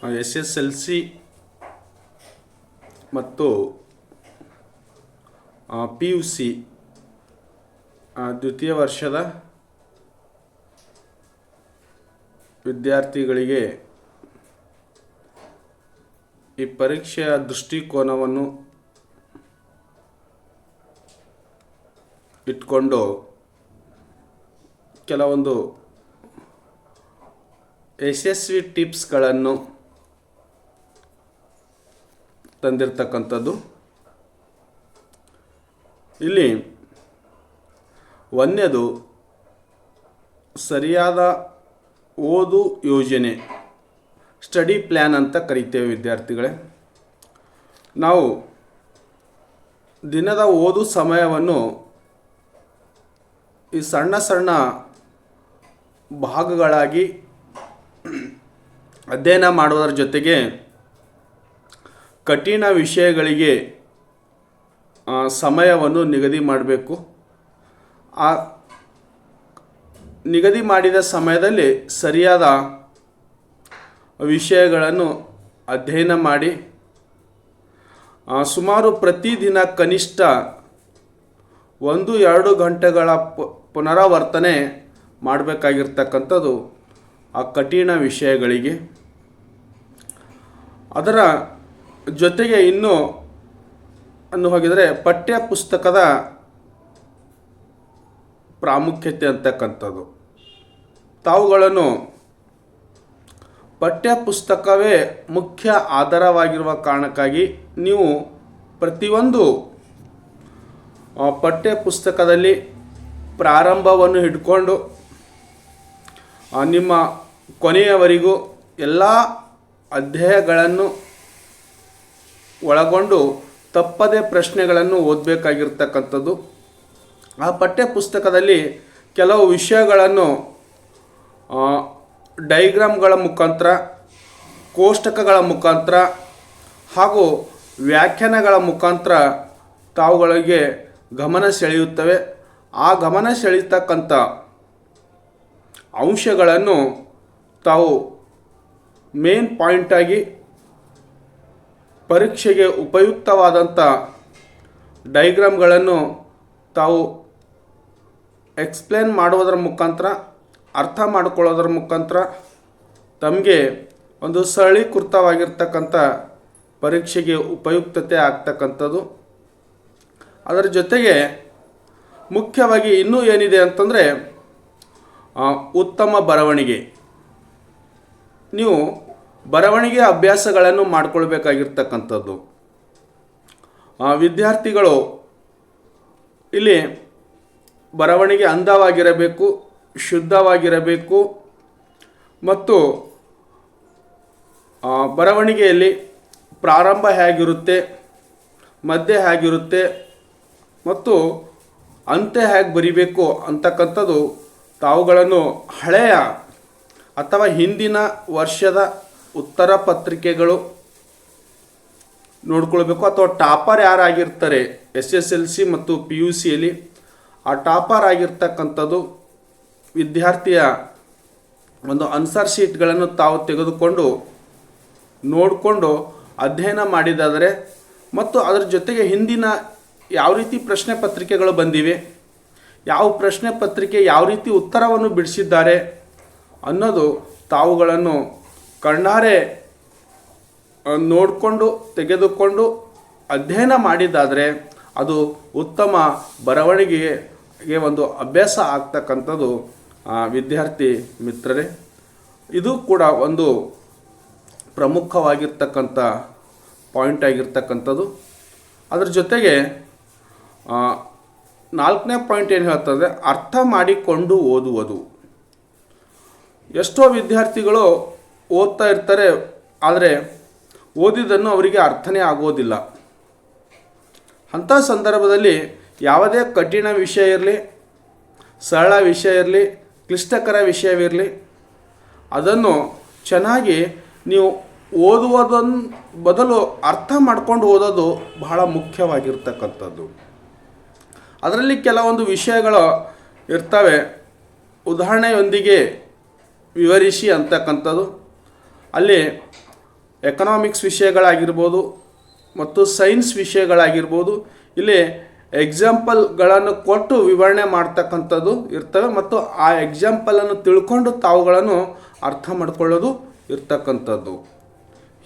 S S L C ಮತ್ತು P U C ದ್ವಿತೀಯ ವರ್ಷದ ವಿದ್ಯಾರ್ಥಿಗಳಿಗೆ ಈ ಪರೀಕ್ಷೆಯ ದೃಷ್ಟಿಕೋನವನ್ನು ಇಟ್ಕೊಂಡು ಕೆಲವೊಂದು ಯಶಸ್ವಿ ಟಿಪ್ಸ್ಗಳನ್ನು ತಂದಿರತಕ್ಕಂಥದ್ದು. ಇಲ್ಲಿ ಒಂದನೇದು ಸರಿಯಾದ ಓದು ಯೋಜನೆ, ಸ್ಟಡಿ ಪ್ಲ್ಯಾನ್ ಅಂತ ಕರಿತೇವೆ ವಿದ್ಯಾರ್ಥಿಗಳೇ. ನಾವು ದಿನದ ಓದು ಸಮಯವನ್ನು ಈ ಸಣ್ಣ ಸಣ್ಣ ಭಾಗಗಳಾಗಿ ಅಧ್ಯಯನ ಮಾಡುವುದರ ಜೊತೆಗೆ ಕಠಿಣ ವಿಷಯಗಳಿಗೆ ಸಮಯವನ್ನು ನಿಗದಿ ಮಾಡಬೇಕು. ಆ, ನಿಗದಿ ಮಾಡಿದ ಸಮಯದಲ್ಲಿ ಸರಿಯಾದ ವಿಷಯಗಳನ್ನು ಅಧ್ಯಯನ ಮಾಡಿ ಸುಮಾರು ಪ್ರತಿದಿನ ಕನಿಷ್ಠ ಒಂದು ಎರಡು ಗಂಟೆಗಳ ಪುನರಾವರ್ತನೆ ಮಾಡಬೇಕಾಗಿರ್ತಕ್ಕಂಥದ್ದು ಆ ಕಠಿಣ ವಿಷಯಗಳಿಗೆ. ಅದರ ಜೊತೆಗೆ ಇನ್ನು ಅನ್ನು ಹೋಗಿದರೆ ಪಠ್ಯ ಪುಸ್ತಕದ ಪ್ರಾಮುಖ್ಯತೆ ಅಂತಕ್ಕಂಥದ್ದು. ತಾವುಗಳನ್ನು ಪಠ್ಯ ಪುಸ್ತಕವೇ ಮುಖ್ಯ ಆಧಾರವಾಗಿರುವ ಕಾರಣಕ್ಕಾಗಿ ನೀವು ಪ್ರತಿಯೊಂದು ಪಠ್ಯ ಪುಸ್ತಕದಲ್ಲಿ ಪ್ರಾರಂಭವನ್ನು ಹಿಡ್ಕೊಂಡು ನಿಮ್ಮ ಕೊನೆಯವರೆಗೂ ಎಲ್ಲ ಅಧ್ಯಾಯಗಳನ್ನು ಒಳಗೊಂಡು ತಪ್ಪದೇ ಪ್ರಶ್ನೆಗಳನ್ನು ಓದಬೇಕಾಗಿರ್ತಕ್ಕಂಥದ್ದು. ಆ ಪಠ್ಯ ಪುಸ್ತಕದಲ್ಲಿ ಕೆಲವು ವಿಷಯಗಳನ್ನು ಡೈಗ್ರಾಮ್ಗಳ ಮುಖಾಂತರ, ಕೋಷ್ಟಕಗಳ ಮುಖಾಂತರ ಹಾಗೂ ವ್ಯಾಖ್ಯಾನಗಳ ಮುಖಾಂತರ ತಾವುಗಳಿಗೆ ಗಮನ ಸೆಳೆಯುತ್ತವೆ. ಆ ಗಮನ ಸೆಳೆಯತಕ್ಕಂಥ ಅಂಶಗಳನ್ನು ತಾವು ಮೇನ್ ಪಾಯಿಂಟಾಗಿ ಪರೀಕ್ಷೆಗೆ ಉಪಯುಕ್ತವಾದಂಥ ಡೈಗ್ರಾಮ್ಗಳನ್ನು ತಾವು ಎಕ್ಸ್ಪ್ಲೇನ್ ಮಾಡುವುದರ ಮುಖಾಂತರ, ಅರ್ಥ ಮಾಡಿಕೊಳ್ಳೋದ್ರ ಮುಖಾಂತರ ತಮಗೆ ಒಂದು ಸರಳೀಕೃತವಾಗಿರ್ತಕ್ಕಂಥ ಪರೀಕ್ಷೆಗೆ ಉಪಯುಕ್ತತೆ ಆಗ್ತಕ್ಕಂಥದ್ದು. ಅದರ ಜೊತೆಗೆ ಮುಖ್ಯವಾಗಿ ಇನ್ನೂ ಏನಿದೆ ಅಂತಂದರೆ ಉತ್ತಮ ಬರವಣಿಗೆ. ನೀವು ಬರವಣಿಗೆ ಅಭ್ಯಾಸಗಳನ್ನು ಮಾಡಿಕೊಳ್ಬೇಕಾಗಿರ್ತಕ್ಕಂಥದ್ದು. ವಿದ್ಯಾರ್ಥಿಗಳು ಇಲ್ಲಿ ಬರವಣಿಗೆ ಅಂದವಾಗಿರಬೇಕು, ಶುದ್ಧವಾಗಿರಬೇಕು ಮತ್ತು ಬರವಣಿಗೆಯಲ್ಲಿ ಪ್ರಾರಂಭ ಹೇಗಿರುತ್ತೆ, ಮಧ್ಯೆ ಹೇಗಿರುತ್ತೆ ಮತ್ತು ಅಂತ್ಯ ಹೇಗೆ ಬರಿಬೇಕು ಅಂತಕ್ಕಂಥದ್ದು ತಾವುಗಳನ್ನು ಹಳೆಯ ಅಥವಾ ಹಿಂದಿನ ವರ್ಷದ ಉತ್ತರ ಪತ್ರಿಕೆಗಳು ನೋಡ್ಕೊಳ್ಬೇಕು. ಅಥವಾ ಟಾಪರ್ ಯಾರಾಗಿರ್ತಾರೆ, ಎಸ್ ಎಸ್ ಎಲ್ ಸಿ ಮತ್ತು ಪಿ ಯು ಸಿಯಲ್ಲಿ ಆ ಟಾಪರ್ ಆಗಿರ್ತಕ್ಕಂಥದ್ದು ವಿದ್ಯಾರ್ಥಿಯ ಒಂದು ಅನ್ಸರ್ ಶೀಟ್ಗಳನ್ನು ತಾವು ತೆಗೆದುಕೊಂಡು, ನೋಡಿಕೊಂಡು ಅಧ್ಯಯನ ಮಾಡಿದಾದರೆ ಮತ್ತು ಅದರ ಜೊತೆಗೆ ಹಿಂದಿನ ಯಾವ ರೀತಿ ಪ್ರಶ್ನೆ ಪತ್ರಿಕೆಗಳು ಬಂದಿವೆ, ಯಾವ ಪ್ರಶ್ನೆ ಪತ್ರಿಕೆ ಯಾವ ರೀತಿ ಉತ್ತರವನ್ನು ಬಿಡಿಸಿದ್ದಾರೆ ಅನ್ನೋದು ತಾವುಗಳನ್ನು ಕಣ್ಣಾರೆ ನೋಡಿಕೊಂಡು, ತೆಗೆದುಕೊಂಡು ಅಧ್ಯಯನ ಮಾಡಿದ್ದಾದರೆ ಅದು ಉತ್ತಮ ಬರವಣಿಗೆಗೆ ಒಂದು ಅಭ್ಯಾಸ ಆಗ್ತಕ್ಕಂಥದ್ದು ವಿದ್ಯಾರ್ಥಿ ಮಿತ್ರರೇ. ಇದು ಕೂಡ ಒಂದು ಪ್ರಮುಖವಾಗಿರ್ತಕ್ಕಂಥ ಪಾಯಿಂಟ್ ಆಗಿರ್ತಕ್ಕಂಥದ್ದು. ಅದರ ಜೊತೆಗೆ ನಾಲ್ಕನೇ ಪಾಯಿಂಟ್ ಏನು ಹೇಳ್ತದೆ, ಅರ್ಥ ಮಾಡಿಕೊಂಡು ಓದುವುದು. ಎಷ್ಟೋ ವಿದ್ಯಾರ್ಥಿಗಳು ಓದ್ತಾ ಇರ್ತಾರೆ, ಆದರೆ ಓದಿದ್ದನ್ನು ಅವರಿಗೆ ಅರ್ಥನೇ ಆಗೋದಿಲ್ಲ. ಅಂಥ ಸಂದರ್ಭದಲ್ಲಿ ಯಾವುದೇ ಕಠಿಣ ವಿಷಯ ಇರಲಿ, ಸರಳ ವಿಷಯ ಇರಲಿ, ಕ್ಲಿಷ್ಟಕರ ವಿಷಯವಿರಲಿ, ಅದನ್ನು ಚೆನ್ನಾಗಿ ನೀವು ಓದುವುದನ್ನು ಬದಲು ಅರ್ಥ ಮಾಡ್ಕೊಂಡು ಓದೋದು ಬಹಳ ಮುಖ್ಯವಾಗಿರ್ತಕ್ಕಂಥದ್ದು. ಅದರಲ್ಲಿ ಕೆಲವೊಂದು ವಿಷಯಗಳು ಇರ್ತವೆ. ಉದಾಹರಣೆಯೊಂದಿಗೆ ವಿವರಿಸಿ ಅಂತಕ್ಕಂಥದ್ದು. ಅಲ್ಲಿ ಎಕನಾಮಿಕ್ಸ್ ವಿಷಯಗಳಾಗಿರ್ಬೋದು ಮತ್ತು ಸೈನ್ಸ್ ವಿಷಯಗಳಾಗಿರ್ಬೋದು, ಇಲ್ಲಿ ಎಕ್ಸಾಂಪಲ್ಗಳನ್ನು ಕೊಟ್ಟು ವಿವರಣೆ ಮಾಡ್ತಕ್ಕಂಥದ್ದು ಇರ್ತವೆ ಮತ್ತು ಆ ಎಕ್ಸಾಂಪಲನ್ನು ತಿಳ್ಕೊಂಡು ತಾವುಗಳನ್ನು ಅರ್ಥ ಮಾಡ್ಕೊಳ್ಳೋದು ಇರ್ತಕ್ಕಂಥದ್ದು.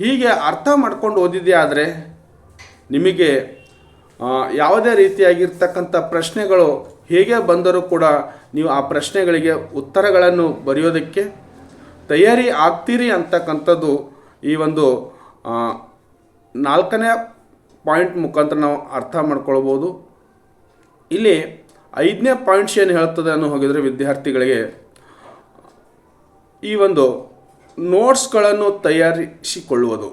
ಹೀಗೆ ಅರ್ಥ ಮಾಡ್ಕೊಂಡು ಓದಿದೆ ಆದರೆ ನಿಮಗೆ ಯಾವುದೇ ರೀತಿಯಾಗಿರ್ತಕ್ಕಂಥ ಪ್ರಶ್ನೆಗಳು ಹೇಗೆ ಬಂದರೂ ಕೂಡ ನೀವು ಆ ಪ್ರಶ್ನೆಗಳಿಗೆ ಉತ್ತರಗಳನ್ನು ಬರೆಯೋದಕ್ಕೆ ತಯಾರಿ ಆಗ್ತೀರಿ ಅಂತಕ್ಕಂಥದ್ದು ಈ ಒಂದು ನಾಲ್ಕನೇ ಪಾಯಿಂಟ್ ಮುಖಾಂತರ ನಾವು ಅರ್ಥ ಮಾಡ್ಕೊಳ್ಬೋದು. ಇಲ್ಲಿ ಐದನೇ ಪಾಯಿಂಟ್ಸ್ ಏನು ಹೇಳ್ತದೆ ಅನ್ನೋ ಹೋಗಿದರೆ ವಿದ್ಯಾರ್ಥಿಗಳಿಗೆ, ಈ ಒಂದು ನೋಟ್ಸ್ಗಳನ್ನು ತಯಾರಿಸಿಕೊಳ್ಳುವುದು.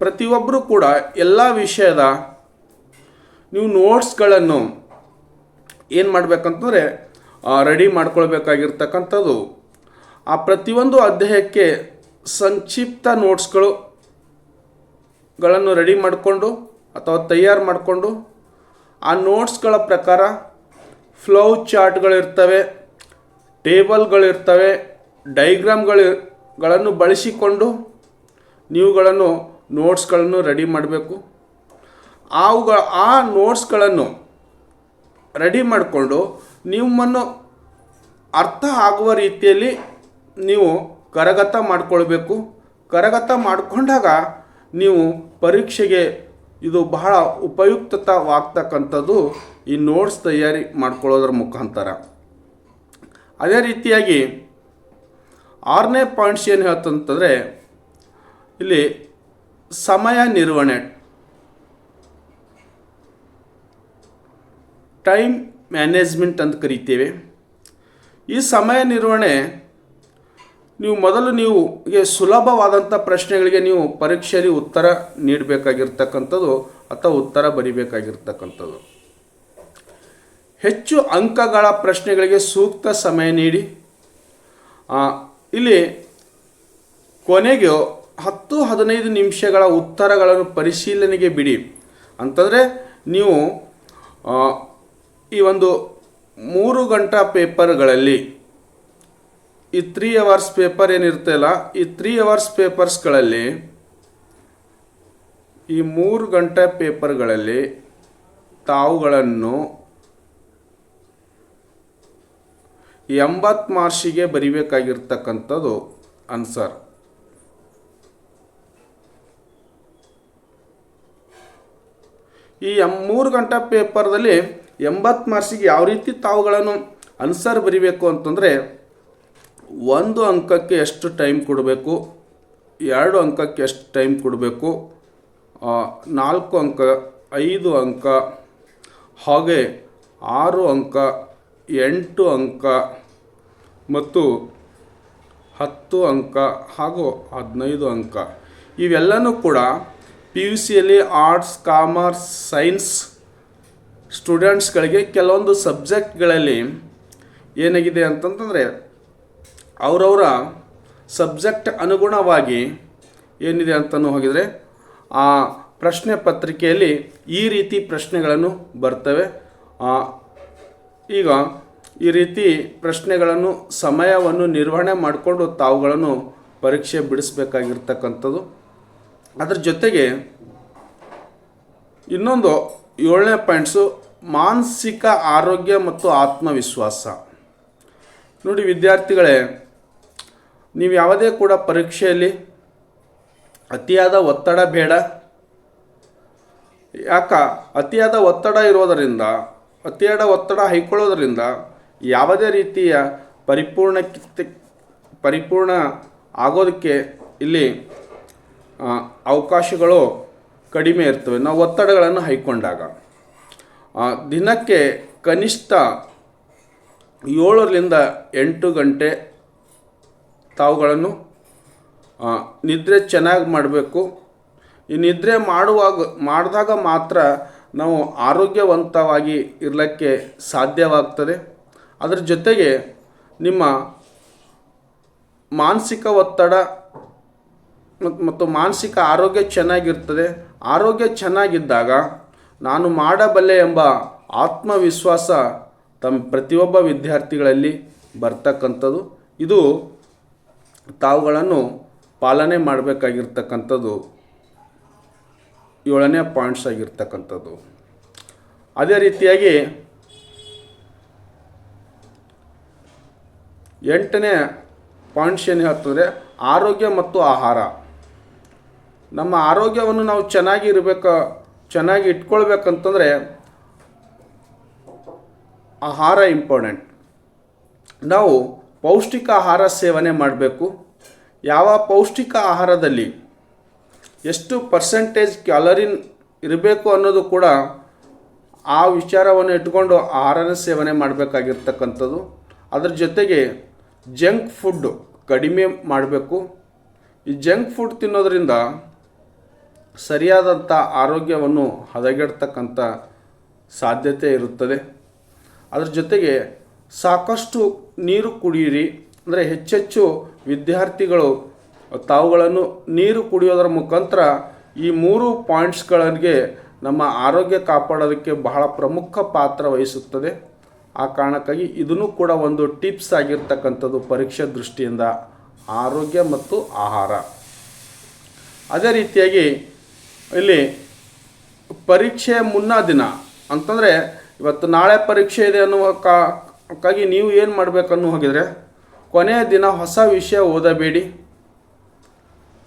ಪ್ರತಿಯೊಬ್ಬರೂ ಕೂಡ ಎಲ್ಲ ವಿಷಯದ ನೀವು ನೋಟ್ಸ್ಗಳನ್ನು ಏನು ಮಾಡಬೇಕಂತಂದರೆ ರೆಡಿ ಮಾಡ್ಕೊಳ್ಬೇಕಾಗಿರ್ತಕ್ಕಂಥದ್ದು. ಆ ಪ್ರತಿಯೊಂದು ಅಧ್ಯಾಯಕ್ಕೆ ಸಂಕ್ಷಿಪ್ತ ನೋಟ್ಸ್ಗಳು ಗಳನ್ನು ರೆಡಿ ಮಾಡಿಕೊಂಡು ಅಥವಾ ತಯಾರು ಮಾಡಿಕೊಂಡು ಆ ನೋಟ್ಸ್ಗಳ ಪ್ರಕಾರ ಫ್ಲೋ ಚಾರ್ಟ್ಗಳಿರ್ತವೆ ಟೇಬಲ್ಗಳಿರ್ತವೆ ಡೈಗ್ರಾಮ್ಗಳು ಬಳಸಿಕೊಂಡು ನೀವುಗಳನ್ನು ನೋಟ್ಸ್ಗಳನ್ನು ರೆಡಿ ಮಾಡಬೇಕು. ಅವುಗಳ, ಆ ನೋಟ್ಸ್ಗಳನ್ನು ರೆಡಿ ಮಾಡಿಕೊಂಡು ನಿಮ್ಮನ್ನು ಅರ್ಥ ಆಗುವ ರೀತಿಯಲ್ಲಿ ನೀವು ಕರಗತ ಮಾಡಿಕೊಳ್ಬೇಕು. ಕರಗತ ಮಾಡಿಕೊಂಡಾಗ ನೀವು ಪರೀಕ್ಷೆಗೆ ಇದು ಬಹಳ ಉಪಯುಕ್ತವಾಗ್ತಕ್ಕಂಥದ್ದು ಈ ನೋಟ್ಸ್ ತಯಾರಿ ಮಾಡ್ಕೊಳ್ಳೋದ್ರ ಮುಖಾಂತರ. ಅದೇ ರೀತಿಯಾಗಿ ಆರನೇ ಪಾಯಿಂಟ್ಸ್ ಏನು ಹೇಳ್ತಂತಂದರೆ, ಇಲ್ಲಿ ಸಮಯ ನಿರ್ವಹಣೆ. ಟೈಮ್ ಮ್ಯಾನೇಜ್ಮೆಂಟ್ ಅಂತ ಕರಿತೇವೆ. ಈ ಸಮಯ ನಿರ್ವಹಣೆ ನೀವು ಮೊದಲು ನೀವು ಸುಲಭವಾದಂಥ ಪ್ರಶ್ನೆಗಳಿಗೆ ನೀವು ಪರೀಕ್ಷೆಯಲ್ಲಿ ಉತ್ತರ ನೀಡಬೇಕಾಗಿರ್ತಕ್ಕಂಥದ್ದು ಅಥವಾ ಉತ್ತರ ಬರಿಬೇಕಾಗಿರ್ತಕ್ಕಂಥದ್ದು. ಹೆಚ್ಚು ಅಂಕಗಳ ಪ್ರಶ್ನೆಗಳಿಗೆ ಸೂಕ್ತ ಸಮಯ ನೀಡಿ. ಇಲ್ಲಿ ಕೊನೆಗೆ ಹತ್ತು ಹದಿನೈದು ನಿಮಿಷಗಳ ಉತ್ತರಗಳನ್ನು ಪರಿಶೀಲನೆಗೆ ಬಿಡಿ. ಅಂತಂದರೆ ನೀವು ಈ ಒಂದು ಮೂರು ಗಂಟಾ ಪೇಪರ್ಗಳಲ್ಲಿ ಈ ತ್ರೀ ಅವರ್ಸ್ ಪೇಪರ್ ಏನಿರ್ತಲ್ಲ ಈ ತ್ರೀ ಅವರ್ಸ್ ಪೇಪರ್ಸ್ಗಳಲ್ಲಿ ಈ ಮೂರು ಗಂಟೆ ಪೇಪರ್ಗಳಲ್ಲಿ ತಾವುಗಳನ್ನು ಎಂಬತ್ತು ಮಾರ್ಷಿಗೆ ಬರಿಬೇಕಾಗಿರ್ತಕ್ಕಂಥದ್ದು ಆನ್ಸರ್ ಈ ಎಂ ಮೂರು ಗಂಟೆ ಪೇಪರ್ದಲ್ಲಿ ಎಂಬತ್ತು ಮಾರ್ಕ್ಸಿಗೆ ಯಾವ ರೀತಿ ತಾವುಗಳನ್ನು ಆನ್ಸರ್ ಬರಿಬೇಕು ಅಂತಂದರೆ ಒಂದು ಅಂಕಕ್ಕೆ ಎಷ್ಟು ಟೈಮ್ ಕೊಡಬೇಕು? ಎರಡು ಅಂಕಕ್ಕೆ ಎಷ್ಟು ಟೈಮ್ ಕೊಡಬೇಕು? ನಾಲ್ಕು ಅಂಕ, ಐದು ಅಂಕ, ಹಾಗೆ ಆರು ಅಂಕ, ಎಂಟು ಅಂಕ, ಮತ್ತು ಹತ್ತು ಅಂಕ, ಹಾಗೂ ಹದಿನೈದು ಅಂಕ. ಇವೆಲ್ಲನೂ ಕೂಡ ಪಿ ಯು ಸಿಯಲ್ಲಿ ಆರ್ಟ್ಸ್ ಕಾಮರ್ಸ್ ಸೈನ್ಸ್ ಸ್ಟೂಡೆಂಟ್ಸ್ಗಳಿಗೆ ಕೆಲವೊಂದು ಸಬ್ಜೆಕ್ಟ್ಗಳಲ್ಲಿ ಏನಾಗಿದೆ ಅಂತಂತಂದರೆ ಅವರವರ ಸಬ್ಜೆಕ್ಟ್ ಅನುಗುಣವಾಗಿ ಏನಿದೆ ಅಂತಲೂ ಹೋಗಿದರೆ ಆ ಪ್ರಶ್ನೆ ಪತ್ರಿಕೆಯಲ್ಲಿ ಈ ರೀತಿ ಪ್ರಶ್ನೆಗಳನ್ನು ಬರ್ತವೆ. ಈಗ ಈ ರೀತಿ ಪ್ರಶ್ನೆಗಳನ್ನು ಸಮಯವನ್ನು ನಿರ್ವಹಣೆ ಮಾಡಿಕೊಂಡು ತಾವುಗಳನ್ನು ಪರೀಕ್ಷೆ ಬಿಡಿಸ್ಬೇಕಾಗಿರ್ತಕ್ಕಂಥದ್ದು. ಅದರ ಜೊತೆಗೆ ಇನ್ನೊಂದು ಏಳನೇ ಪಾಯಿಂಟ್ಸು ಮಾನಸಿಕ ಆರೋಗ್ಯ ಮತ್ತು ಆತ್ಮವಿಶ್ವಾಸ. ನೋಡಿ ವಿದ್ಯಾರ್ಥಿಗಳೇ ನೀವು ಯಾವುದೇ ಕೂಡ ಪರೀಕ್ಷೆಯಲ್ಲಿ ಅತಿಯಾದ ಒತ್ತಡ ಬೇಡ. ಯಾಕ? ಅತಿಯಾದ ಒತ್ತಡ ಇರೋದರಿಂದ, ಅತಿಯಾದ ಒತ್ತಡ ಹೈಕೊಳ್ಳೋದರಿಂದ ಯಾವುದೇ ರೀತಿಯ ಪರಿಪೂರ್ಣ ಪರಿಪೂರ್ಣ ಆಗೋದಕ್ಕೆ ಇಲ್ಲಿ ಅವಕಾಶಗಳು ಕಡಿಮೆ ಇರ್ತವೆ. ನಾವು ಒತ್ತಡಗಳನ್ನು ಹೈಕೊಂಡಾಗ. ದಿನಕ್ಕೆ ಕನಿಷ್ಠ ಏಳರಿಂದ ಎಂಟು ಗಂಟೆ ತಾವುಗಳನ್ನು ನಿದ್ರೆ ಚೆನ್ನಾಗಿ ಮಾಡಬೇಕು. ಈ ನಿದ್ರೆ ಮಾಡುವಾಗ, ಮಾಡಿದಾಗ ಮಾತ್ರ ನಾವು ಆರೋಗ್ಯವಂತವಾಗಿ ಇರಲಿಕ್ಕೆ ಸಾಧ್ಯವಾಗ್ತದೆ. ಅದರ ಜೊತೆಗೆ ನಿಮ್ಮ ಮಾನಸಿಕ ಒತ್ತಡ ಮತ್- ಮತ್ತು ಮಾನಸಿಕ ಆರೋಗ್ಯ ಚೆನ್ನಾಗಿರ್ತದೆ. ಆರೋಗ್ಯ ಚೆನ್ನಾಗಿದ್ದಾಗ ನಾನು ಮಾಡಬಲ್ಲೆ ಎಂಬ ಆತ್ಮವಿಶ್ವಾಸ ತಮ್ಮ ಪ್ರತಿಯೊಬ್ಬ ವಿದ್ಯಾರ್ಥಿಗಳಲ್ಲಿ ಬರ್ತಕ್ಕಂಥದ್ದು. ಇದು ತಾವುಗಳನ್ನು ಪಾಲನೆ ಮಾಡಬೇಕಾಗಿರ್ತಕ್ಕಂಥದ್ದು ಏಳನೇ ಪಾಯಿಂಟ್ಸ್ ಆಗಿರ್ತಕ್ಕಂಥದ್ದು. ಅದೇ ರೀತಿಯಾಗಿ ಎಂಟನೇ ಪಾಯಿಂಟ್ಸ್ ಏನು ಹೇಳ್ತಂದರೆ ಆರೋಗ್ಯ ಮತ್ತು ಆಹಾರ. ನಮ್ಮ ಆರೋಗ್ಯವನ್ನು ನಾವು ಚೆನ್ನಾಗಿ ಇರಬೇಕು, ಚೆನ್ನಾಗಿ ಇಟ್ಕೊಳ್ಬೇಕಂತಂದರೆ ಆಹಾರ ಇಂಪಾರ್ಟೆಂಟ್ ನಾವು ಪೌಷ್ಟಿಕ ಆಹಾರ ಸೇವನೆ ಮಾಡಬೇಕು. ಯಾವ ಪೌಷ್ಟಿಕ ಆಹಾರದಲ್ಲಿ ಎಷ್ಟು ಪರ್ಸೆಂಟೇಜ್ ಕ್ಯಾಲರಿನ್ ಇರಬೇಕು ಅನ್ನೋದು ಕೂಡ ಆ ವಿಚಾರವನ್ನು ಇಟ್ಕೊಂಡು ಆಹಾರನ ಸೇವನೆ ಮಾಡಬೇಕಾಗಿರ್ತಕ್ಕಂಥದ್ದು. ಅದರ ಜೊತೆಗೆ ಜಂಕ್ ಫುಡ್ ಕಡಿಮೆ ಮಾಡಬೇಕು. ಈ ಜಂಕ್ ಫುಡ್ ತಿನ್ನೋದರಿಂದ ಸರಿಯಾದಂಥ ಆರೋಗ್ಯವನ್ನು ಹದಗೆಡ್ತಕ್ಕಂಥ ಸಾಧ್ಯತೆ ಇರುತ್ತದೆ. ಅದರ ಜೊತೆಗೆ ಸಾಕಷ್ಟು ನೀರು ಕುಡಿಯಿರಿ ಅಂದರೆ ಹೆಚ್ಚೆಚ್ಚು ವಿದ್ಯಾರ್ಥಿಗಳು ತಾವುಗಳನ್ನು ನೀರು ಕುಡಿಯೋದರ ಮುಖಾಂತರ ಈ ಮೂರು ಪಾಯಿಂಟ್ಸ್ಗಳಿಗೆ ನಮ್ಮ ಆರೋಗ್ಯ ಕಾಪಾಡೋದಕ್ಕೆ ಬಹಳ ಪ್ರಮುಖ ಪಾತ್ರ ವಹಿಸುತ್ತದೆ. ಆ ಕಾರಣಕ್ಕಾಗಿ ಇದನ್ನು ಕೂಡ ಒಂದು ಟಿಪ್ಸ್ ಆಗಿರ್ತಕ್ಕಂಥದ್ದು ಪರೀಕ್ಷೆ ದೃಷ್ಟಿಯಿಂದ. ಆರೋಗ್ಯ ಮತ್ತು ಆಹಾರ. ಅದೇ ರೀತಿಯಾಗಿ ಇಲ್ಲಿ ಪರೀಕ್ಷೆಯ ಮುನ್ನ ದಿನ ಅಂತಂದರೆ ಇವತ್ತು ನಾಳೆ ಪರೀಕ್ಷೆ ಇದೆ ಅನ್ನುವ ಕಾಗಿ ನೀವು ಏನು ಮಾಡಬೇಕನ್ನು ಹೋಗಿದರೆ ಕೊನೆಯ ದಿನ ಹೊಸ ವಿಷಯ ಓದಬೇಡಿ.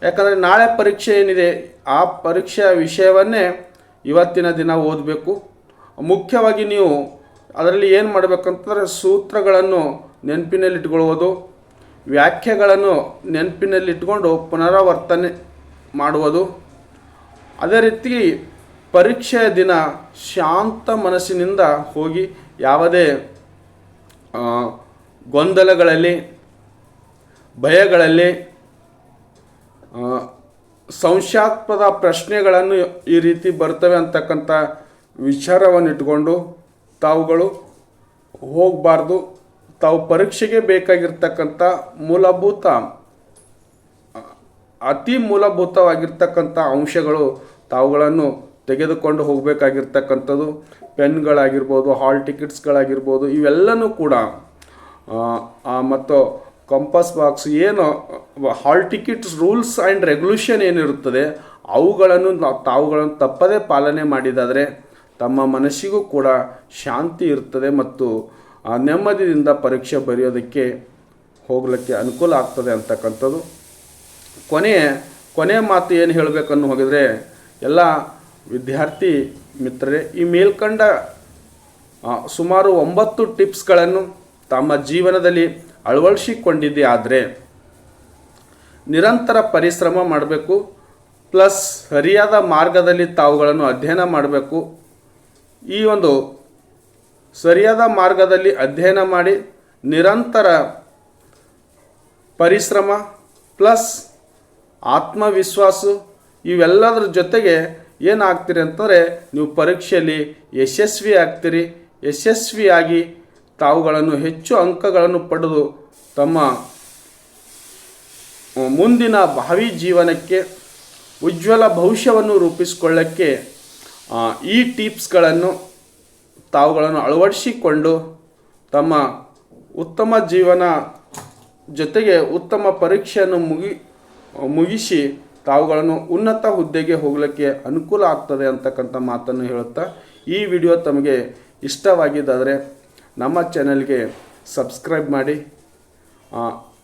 ಯಾಕಂದರೆ ನಾಳೆ ಪರೀಕ್ಷೆ ಏನಿದೆ, ಆ ಪರೀಕ್ಷೆಯ ವಿಷಯವನ್ನೇ ಇವತ್ತಿನ ದಿನ ಓದಬೇಕು. ಮುಖ್ಯವಾಗಿ ನೀವು ಅದರಲ್ಲಿ ಏನು ಮಾಡಬೇಕಂತಂದರೆ ಸೂತ್ರಗಳನ್ನು ನೆನಪಿನಲ್ಲಿಟ್ಕೊಳ್ಳುವುದು ವ್ಯಾಖ್ಯೆಗಳನ್ನು ನೆನಪಿನಲ್ಲಿಟ್ಕೊಂಡು ಪುನರಾವರ್ತನೆ ಮಾಡುವುದು. ಅದೇ ರೀತಿ ಪರೀಕ್ಷೆಯ ದಿನ ಶಾಂತ ಮನಸ್ಸಿನಿಂದ ಹೋಗಿ, ಯಾವುದೇ ಗೊಂದಲಗಳಲ್ಲಿ, ಭಯಗಳಲ್ಲಿ ಸಂಶಯಾತ್ಮದ ಪ್ರಶ್ನೆಗಳನ್ನು ಈ ರೀತಿ ಬರ್ತವೆ ಅಂತಕ್ಕಂಥ ವಿಚಾರವನ್ನು ಇಟ್ಕೊಂಡು ತಾವುಗಳು ಹೋಗಬಾರ್ದು. ತಾವು ಪರೀಕ್ಷೆಗೆ ಬೇಕಾಗಿರ್ತಕ್ಕಂಥ ಮೂಲಭೂತ, ಅತಿ ಮೂಲಭೂತವಾಗಿರ್ತಕ್ಕಂಥ ಅಂಶಗಳು ತಾವುಗಳನ್ನು ತೆಗೆದುಕೊಂಡು ಹೋಗಬೇಕಾಗಿರ್ತಕ್ಕಂಥದ್ದು, ಪೆನ್ಗಳಾಗಿರ್ಬೋದು, ಹಾಲ್ ಟಿಕೆಟ್ಸ್ಗಳಾಗಿರ್ಬೋದು, ಇವೆಲ್ಲನೂ ಕೂಡ ಮತ್ತು ಕಂಪಸ್ ಬಾಕ್ಸ್ ಏನು, hall tickets rules and regulation ಏನಿರುತ್ತದೆ, ಅವುಗಳನ್ನು ತಾವುಗಳನ್ನು ತಪ್ಪದೇ ಪಾಲನೆ ಮಾಡಿದಾದರೆ ತಮ್ಮ ಮನಸ್ಸಿಗೂ ಕೂಡ ಶಾಂತಿ ಇರ್ತದೆ ಮತ್ತು ನೆಮ್ಮದಿಯಿಂದ ಪರೀಕ್ಷೆ ಬರೆಯೋದಕ್ಕೆ ಹೋಗಲಿಕ್ಕೆ ಅನುಕೂಲ ಆಗ್ತದೆ ಅಂತಕ್ಕಂಥದ್ದು. ಕೊನೆಯ ಕೊನೆಯ ಮಾತು ಏನು ಹೇಳಬೇಕನ್ನು ಹೋಗಿದರೆ, ಎಲ್ಲ ವಿದ್ಯಾರ್ಥಿ ಮಿತ್ರರೇ, ಈ ಮೇಲ್ಕಂಡ ಸುಮಾರು ಒಂಬತ್ತು ಟಿಪ್ಸ್ಗಳನ್ನು ತಮ್ಮ ಜೀವನದಲ್ಲಿ ಅಳವಡಿಸಿಕೊಂಡಿದ್ದೆ ಆದರೆ ನಿರಂತರ ಪರಿಶ್ರಮ ಮಾಡಬೇಕು, ಪ್ಲಸ್ ಸರಿಯಾದ ಮಾರ್ಗದಲ್ಲಿ ತಾವುಗಳನ್ನು ಅಧ್ಯಯನ ಮಾಡಬೇಕು. ಈ ಒಂದು ಸರಿಯಾದ ಮಾರ್ಗದಲ್ಲಿ ಅಧ್ಯಯನ ಮಾಡಿ ನಿರಂತರ ಪರಿಶ್ರಮ, ಪ್ಲಸ್ ಆತ್ಮವಿಶ್ವಾಸ, ಇವೆಲ್ಲದರ ಜೊತೆಗೆ ಏನಾಗ್ತೀರಿ ಅಂತಂದರೆ ನೀವು ಪರೀಕ್ಷೆಯಲ್ಲಿ ಯಶಸ್ವಿ ಆಗ್ತೀರಿ. ಯಶಸ್ವಿಯಾಗಿ ತಾವುಗಳನ್ನು ಹೆಚ್ಚು ಅಂಕಗಳನ್ನು ಪಡೆದು ತಮ್ಮ ಮುಂದಿನ ಭಾವಿ ಜೀವನಕ್ಕೆ, ಉಜ್ವಲ ಭವಿಷ್ಯವನ್ನು ರೂಪಿಸಿಕೊಳ್ಳಕ್ಕೆ ಈ ಟಿಪ್ಸ್ಗಳನ್ನು ತಾವುಗಳನ್ನು ಅಳವಡಿಸಿಕೊಂಡು ತಮ್ಮ ಉತ್ತಮ ಜೀವನ ಜೊತೆಗೆ ಉತ್ತಮ ಪರೀಕ್ಷೆಯನ್ನು ಮುಗಿ, ಮುಗಿಸಿ ತಾವುಗಳನ್ನು ಉನ್ನತ ಹುದ್ದೆಗೆ ಹೋಗಲಿಕ್ಕೆ ಅನುಕೂಲ ಆಗ್ತದೆ ಅಂತಕ್ಕಂಥ ಮಾತನ್ನು ಹೇಳುತ್ತಾ ಈ ವಿಡಿಯೋ ತಮಗೆ ಇಷ್ಟವಾಗಿದ್ದಾದರೆ ನಮ್ಮ ಚಾನೆಲ್ಗೆ ಸಬ್ಸ್ಕ್ರೈಬ್ ಮಾಡಿ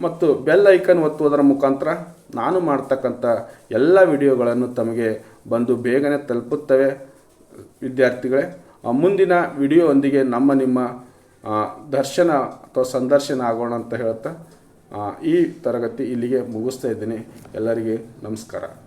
ಮತ್ತು ಬೆಲ್ ಐಕನ್ ಒತ್ತುವುದರ ಮುಖಾಂತರ ನಾನು ಮಾಡ್ತಕ್ಕಂಥ ಎಲ್ಲ ವಿಡಿಯೋಗಳನ್ನು ತಮಗೆ ಬಂದು ಬೇಗನೆ ತಲುಪುತ್ತವೆ. ವಿದ್ಯಾರ್ಥಿಗಳೇ ಮುಂದಿನ ವಿಡಿಯೋವೊಂದಿಗೆ ನಮ್ಮ ನಿಮ್ಮ ದರ್ಶನ ಅಥವಾ ಸಂದರ್ಶನ ಆಗೋಣ ಅಂತ ಹೇಳ್ತಾ ಆ, ಈ ತರಗತಿ ಇಲ್ಲಿಗೆ ಮುಗಿಸ್ತಾ ಇದ್ದೀನಿ. ಎಲ್ಲರಿಗೆ ನಮಸ್ಕಾರ.